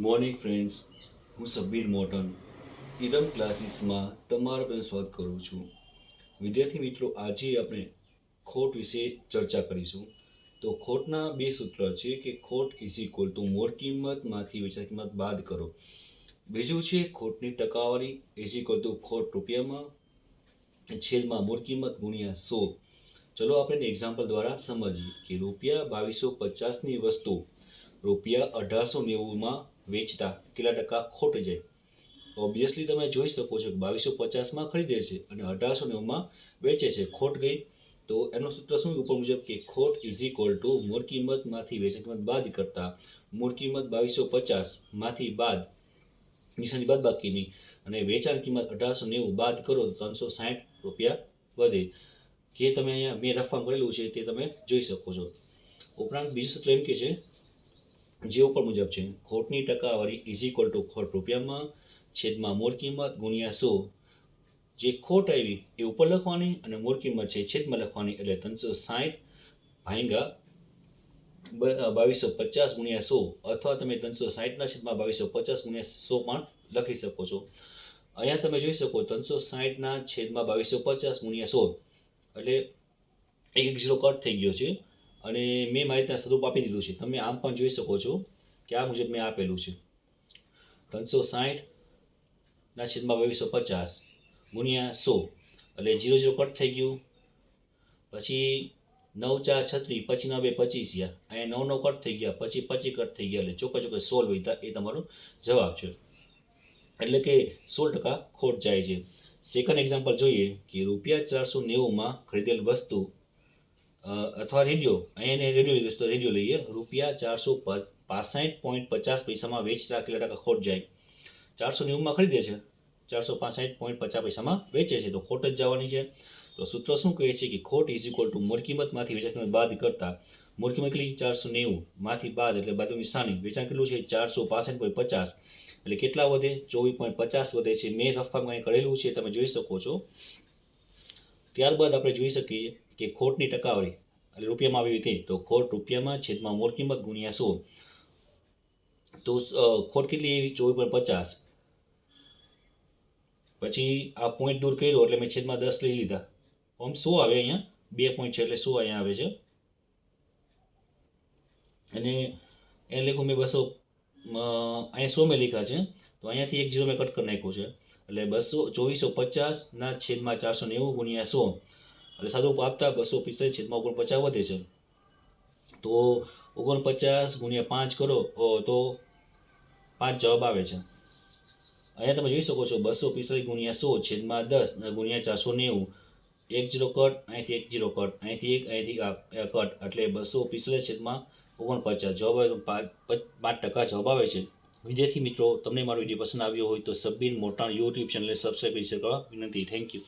Morning friends, હું સબીર મોટન. ઇરમ ક્લાસીસમાં તમારા સ્વાગત કરું છું. વિદ્યાર્થી મિત્રો, આજે આપણે ખોટ વિશે ચર્ચા કરીશું. તો ખોટના બે સૂત્ર છે કે ખોટ ઇઝ ઇક્વલ ટુ મોર કિંમતમાંથી વેચાણ કિંમત બાદ કરો. બીજું છે ખોટની ટકાવારી ઇઝ ઇક્વલ ટુ ખોટ રૂપિયામાં, છેદમાં મૂળ કિંમત ગુણ્યા સો. ચલો આપણે એક્ઝામ્પલ દ્વારા સમજીએ કે રૂપિયા બાવીસો પચાસની વસ્તુ, રૂપિયા અઢારસો નેવુંમાં વેચતા કેટલા ટકા ખોટી જાય. ઓબ્વિયસલી તમે જોઈ શકો છો કે બાવીસો પચાસમાં ખરીદે છે અને અઢારસો નેવુંમાં વેચે છે. ખોટ ગઈ. તો એનું સૂત્ર શું ઉપર મુજબ કે ખોટ ઇઝ ઇક્વલ ટુ મૂળ કિંમતમાંથી વેચાણ કિંમત બાદ કરતા મૂળ કિંમત બાવીસો પચાસમાંથી બાદ નિશાની બાદ બાકીની અને વેચાણ કિંમત અઢારસો નેવું બાદ કરો તો ત્રણસો સાઠ રૂપિયા વધે. જે તમે અહીંયા મેં રફામ કરેલું છે તે તમે જોઈ શકો છો. ઉપરાંત બીજું સૂત્ર એમ કે છે જે ઉપર મુજબ છે, ખોટની ટકાવારી ઇઝ ઇક્વલ ટુ ખોટ રૂપિયામાં, છેદમાં મૂળ કિંમત ગુણ્યા સો. જે ખોટ આવી એ ઉપર લખવાની અને મૂળ કિંમત છે છેદમાં લખવાની એટલે ત્રણસો સાહીઠ ભાંગા બાવીસો પચાસ ગુણ્યા સો. અથવા તમે ત્રણસો સાઠના છેદમાં બાવીસો પચાસ ગુણ્યા સો પણ લખી શકો છો. અહીંયા તમે જોઈ શકો ત્રણસો સાઠના છેદમાં બાવીસો પચાસ ગુણ્યા સો. એટલે એક એક ઝીરો કટ થઈ ગયો છે. અને મેં મારી ત્યાં સ્વરૂપ આપી દીધું છે. તમે આમ પણ જોઈ શકો છો કે આ મુજબ મેં આપેલું છે. ત્રણસો સાઠના છેદમાં બાવીસો પચાસ ગુણ્યા સો એટલે જીરો જીરો કટ થઈ ગયું. પછી નવ ચાર છત્રીસ પછી નવ બે પચીસ ગયા અહીંયા નવ નવ કટ થઈ ગયા, પછી પચીસ કટ થઈ ગયા એટલે ચોક્કસ ચોક્કસ સોળ વૈતા એ તમારો જવાબ છે. એટલે કે સોળ ટકા ખોટ જાય છે. સેકન્ડ એક્ઝામ્પલ જોઈએ કે રૂપિયા ચારસો નેવુંમાં ખરીદેલ વસ્તુ અથવા રેડિયો, અહીંયા રેડિયો લીધું તો રેડિયો લઈએ. રૂપિયા ચારસો પાસઠ પોઈન્ટ પચાસ પૈસામાં વેચતા કેટલા ટકા ખોટ જાય. ચારસો નેવુંમાં ખરીદે છે. ચારસો પાસઠ પોઈન્ટ પચાસ પૈસામાં વેચે છે. તો ખોટ જ જવાની છે. તો સૂત્ર શું કહે છે કે ખોટ ઇઝ ઇક્વલ ટુ મૂળ વેચાણ કિંમત બાદ કરતા. મૂળ કિંમત કેટલી? ચારસો નેવુંમાંથી બાદ એટલે બાદની સાની વેચાણ કેટલું છે? ચારસો પાસઠ પોઈન્ટ પચાસ. એટલે કેટલા વધે? ચોવીસ પોઈન્ટ પચાસ વધે છે. મેં રફામાં કરેલું છે. તમે જોઈ શકો છો. ત્યારબાદ આપણે જોઈ શકીએ કે ખોટની ટકાવારી, એટલે રૂપિયામાં આવી હતી તો ખોટ રૂપિયામાં છેદમાં મૂળ કિંમત ગુણ્યા સો. તો ખોટ કેટલી એવી ચોવીસ પોઈન્ટ પચાસ. પછી આ પોઈન્ટ દૂર કર્યો એટલે મેં છેદમાં દસ લઈ લીધા. આમ સો આવે અહીંયા? બે પોઈન્ટ છે એટલે સો અહીંયા આવે છે. અને એ લખું મેં બસો અહીંયા સો મેં લખ્યા છે. તો અહીંયાથી એક જીરો મેં કટ કરી નાખ્યું છે. એટલે બસો ચોવીસો પચાસના છેદમાં ચારસો નેવું ગુણ્યા સો. એટલે સાદું આપતા બસો પિસ્તાલીસ છેદમાં ઓગણપચાસ વધે છે. તો ઓગણપચાસ ગુણ્યા પાંચ કરો તો પાંચ જવાબ આવે છે. અહીંયા તમે જોઈ શકો છો, બસો પિસ્તાલીસ ગુણ્યા સો છેદમાં દસ ગુણ્યા ચારસો નેવું એક જીરો કટ, અહીંથી એક જીરો કટ, અહીંથી એક, અહીંથી કટ. એટલે બસો પિસ્તાલીસ છેદમાં ઓગણપચાસ. જવાબ પાંચ ટકા જવાબ આવે છે. વિદ્યાર્થી મિત્રો, તમને મારો વીડિયો પસંદ આવ્યો હોય તો સબીર મોટા યુટ્યુબ ચેનલને સબસ્ક્રાઈબ કરી શકો. વિનંતી. Thank you